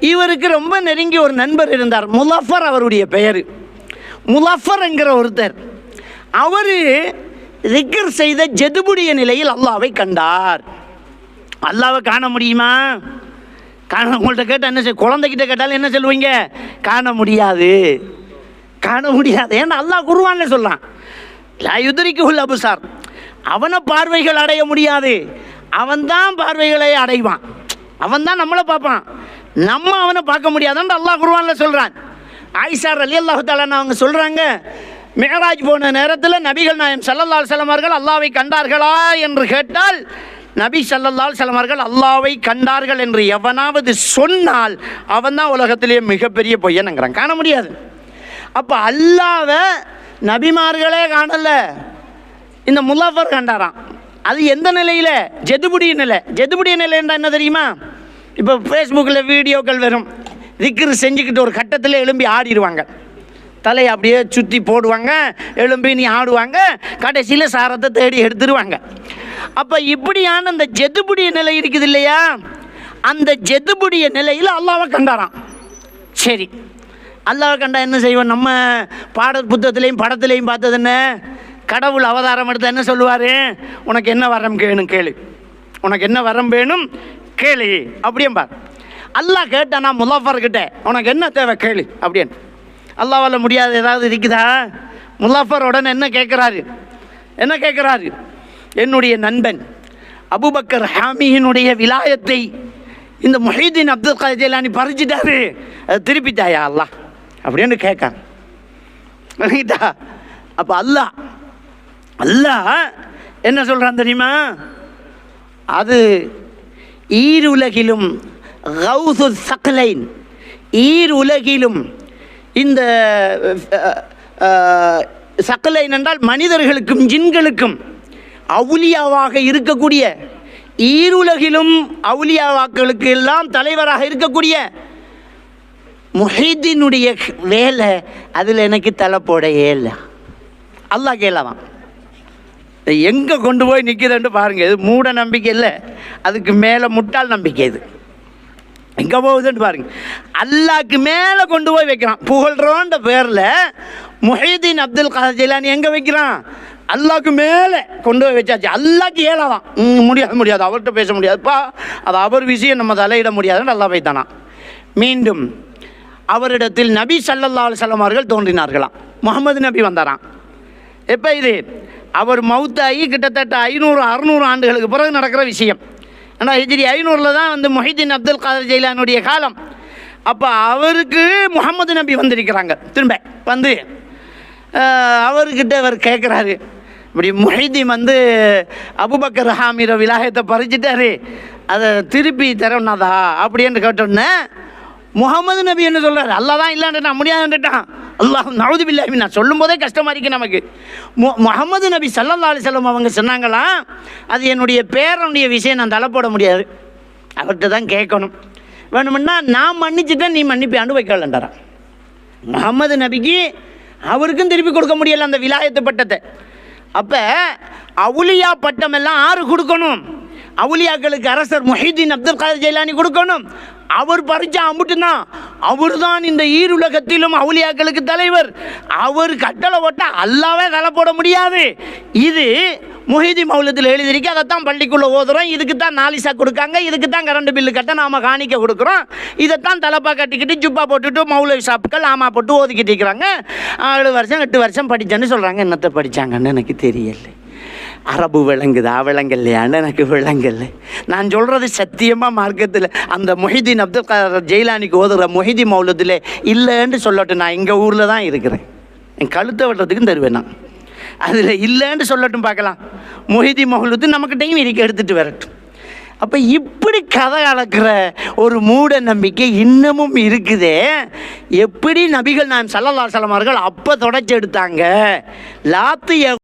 இவருக்கு ரொம்ப நெருங்கி ஒரு நண்பர் இருந்தார். முலஃபர் அவருடைய பெயர். முலஃபர் என்கிற ஒருத்தர். அவர் ரிக்கர் செய்த ஜெதுபுடைய நிலையில் அல்லாவை கண்டார். அல்லாவை காண முடியுமா? காண உங்கள்கிட்ட கேட்டால் என்ன செய் குழந்தைகிட்ட கேட்டாலும் என்ன சொல்லுவீங்க? காண முடியாது. காண முடியாது. ஏன்னா அல்லாஹ் குருவான்னு சொல்லலாம் லா யுதரிக்கு உள்ள அபுசார். அவனை பார்வைகள் அடைய முடியாது. அவன்தான் பார்வைகளை அடைவான். அவன் தான் நம்மளை பார்ப்பான். நம்ம அவனை பார்க்க முடியாதுன்னு அல்லாஹ் குருவானில் சொல்கிறான் ஆயிஷார் அலி அல்லாஹு தாலான்னு அவங்க சொல்கிறாங்க மேராஜ் போன நேரத்தில் நபிகள் நாயம் சல்லல்லால் செலமார்கள் அல்லாவை கண்டார்களா என்று கேட்டால் நபி சல்லல்லால் செலமார்கள் அல்லாவை கண்டார்கள் என்று எவனாவது சொன்னால் அவன் தான் உலகத்திலேயே மிகப்பெரிய பொய்யனுங்கிறான் காண முடியாது. அப்போ அல்லாவை நபிமார்களே காணலை. இந்த முல்லாஃபர் கண்டாராம். அது எந்த நிலையில்? ஜெதுபுடிய நிலை. ஜெதுபுடிய நிலை என்றால் என்ன தெரியுமா? இப்போ ஃபேஸ்புக்கில் வீடியோக்கள் வரும். திக்ரு செஞ்சுக்கிட்டு ஒரு கட்டத்தில் எழும்பி ஆடிடுவாங்க தலையை அப்படியே சுற்றி போடுவாங்க எழும்பி நீ ஆடுவாங்க கடைசியில் சாரத்தை தேடி எடுத்துருவாங்க. அப்போ இப்படியான அந்த ஜெதுபுடிய நிலை இருக்குது இல்லையா? அந்த ஜெதுபுடிய நிலையில் அல்லாவை கண்டாராம். சரி. அல்லாவை கண்டா என்ன செய்வோம்? நம்ம பாட புத்தகத்துலேயும் படத்துலேயும் பார்த்தது என்ன? கடவுள் அவதாரம் எடுத்து என்ன சொல்லுவார்? உனக்கு என்ன வரம் வேணும் கேளு. உனக்கு என்ன வரம் வேணும்? கேளு அப்படியும் பார் அல்லாஹ் கேட்டானா முலாஃபர்கிட்ட உனக்கு என்ன தேவை கேளு அப்படின்னு அல்லாவால் முடியாது ஏதாவது இருக்குதா? முலாஃபர் உடனே என்ன கேட்குறாரு? என்ன கேட்குறாரு? என்னுடைய நண்பன் அபுபக்கர் ஹாமியினுடைய விலாயத்தை இந்த முஹீதீன் அப்துல் காதர் பறிச்சிட்டாரு. அது திருப்பித்தாயா அல்லாஹ்? அப்படின்னு கேட்கான் விளங்கிட்டா அப்போ அல்லாஹ் அல்லாஹ் என்ன சொல்கிறான் தெரியுமா? அது ஈர் உலகிலும் கௌசு சக்லைன். ஈர் உலகிலும் இந்த சக்கலைன் என்றால் மனிதர்களுக்கும் ஜின்களுக்கும் அவுலியாவாக இருக்கக்கூடிய ஈருலகிலும் அவுலியாவாக்களுக்கு எல்லாம் தலைவராக இருக்கக்கூடிய முஹிதீனுடைய வேலை அதில் எனக்கு தலை போட அல்லாஹ் கேளவான் எங்கே கொண்டு போய் நிற்கிறேன்னு பாருங்கள் இது மூட நம்பிக்கை இல்லை. அதுக்கு மேலே முட்டாள் நம்பிக்கை இது. எங்கே போகுதுன்னு பாருங்க. அல்லாக்கு மேலே கொண்டு போய் வைக்கிறான். புகழ்றோன்ற பேரில் முஹீதீன் அப்துல் காதர் எங்கே வைக்கிறான்? அல்லாக்கு மேலே கொண்டு போய் வச்சாச்சு. அல்லாக்கு ஏழாதான். ம், முடியாது முடியாது. அவர்கிட்ட பேச முடியாதுப்பா. அது அவர் விஷயம். நம்ம தலையிட முடியாதுன்னு நல்லா வைத்தானா. மீண்டும் அவரிடத்தில் நபி சல்லல்லா அலைஹி அவர்கள் தோன்றினார்களாம். முகமது நபி வந்தாராம். எப்போ இது? அவர் மவுத்தாகி கிட்டத்தட்ட ஐநூறு அறுநூறு ஆண்டுகளுக்கு பிறகு நடக்கிற விஷயம். ஆனால் ஹிஜ்ரி ஐநூறில் தான் வந்து மொஹிதீன் அப்துல் காதர் ஜெயிலானுடைய காலம். அப்போ அவருக்கு முகமது நபி வந்திருக்கிறாங்க. திரும்ப வந்து அவர்கிட்ட அவர் கேட்குறாரு இப்படி முஹிதீன் வந்து அபுபக்கர் ஹாமிர விலாயத்தை பறிச்சிட்டாரு. அதை திருப்பி தரணுதா அப்படின்னு கேட்டோன்னே முகமது நபி என்ன சொல்கிறார் அல்லா தான் இல்லான்ட்டு நான் முடியாதுன்ட்டான் அல்லாஹ் நவுது பில்லாமி நான் சொல்லும் போதே கஷ்டமாக இருக்கு நமக்கு. மு- முகமது நபி சல்லல்லா அலிசல்லம் அவங்க சொன்னாங்களாம் அது என்னுடைய பேரனுடைய விஷயம் நான் தலை போட முடியாது. அவர்கிட்ட தான் கேட்கணும். வேணுமுன்னா நான் மன்னிச்சுட்டேன் நீ மன்னிப்பியாண்டு வைக்கலன்றான் முகமது நபிக்கு அவருக்கும் திருப்பி கொடுக்க முடியலை அந்த விலாயத்து பட்டத்தை. அப்போ அவுலியா பட்டம் எல்லாம் ஆறு கொடுக்கணும். அவுலியாக்களுக்கு அரசர் மொஹிதீன் அப்துல் காதர் ஜெயிலானி கொடுக்கணும். அவர் பறிச்ச அம்புட்டுனா அவர் தான் இந்த ஈருலகத்திலும் அவுளியாக்களுக்கு தலைவர். அவர் கட்டளை போட்டா அல்லாவே தலை போட முடியாது. இது முஹிதி மௌலத்தில் எழுதியிருக்கு. அதைத்தான் பள்ளிக்குள்ளே ஓதுறோம். இதுக்கு தான் நாலிசா கொடுக்காங்க. இதுக்கு தான் கரண்ட் பில்லு கட்ட நாம காணிக்க கொடுக்குறோம். இதைத்தான் தலைப்பா கட்டிக்கிட்டு ஜுப்பா போட்டுட்டு மௌலவி சாப்புக்கள் ஆமா போட்டு ஓதிக்கிட்டு இருக்கிறாங்க. ஏழு வருஷம் எட்டு வருஷம் படித்தேன்னு சொல்கிறாங்க என்னத்தை படித்தாங்கன்னு எனக்கு தெரியலை. அரபு விளங்குதா விளங்கலையான்னு எனக்கு விளங்கல நான் சொல்கிறது சத்தியமாக மார்க்கத்தில். அந்த மொஹிதீன் அப்துல் காதர் ஜெயிலானிக்கு ஓதுகிற மொஹிதி மௌலத்தில் இல்லைன்னு சொல்லட்டும். நான் எங்கள் ஊரில் தான் இருக்கிறேன். என் கழுத்தை வெட்டுறதுக்கும் தருவேன் நான். அதில் இல்லைன்னு சொல்லட்டும் பார்க்கலாம். மொஹிதி மௌலத்து நமக்கிட்டையும் இருக்கு எடுத்துகிட்டு வரட்டும். அப்போ இப்படி கதை கலக்கிற ஒரு மூட நம்பிக்கை இன்னமும் இருக்குதே. எப்படி நபிகள் நான் சல்லல்லா சலமார்கள் அப்போ தொடச்சி எடுத்தாங்க? லாத்து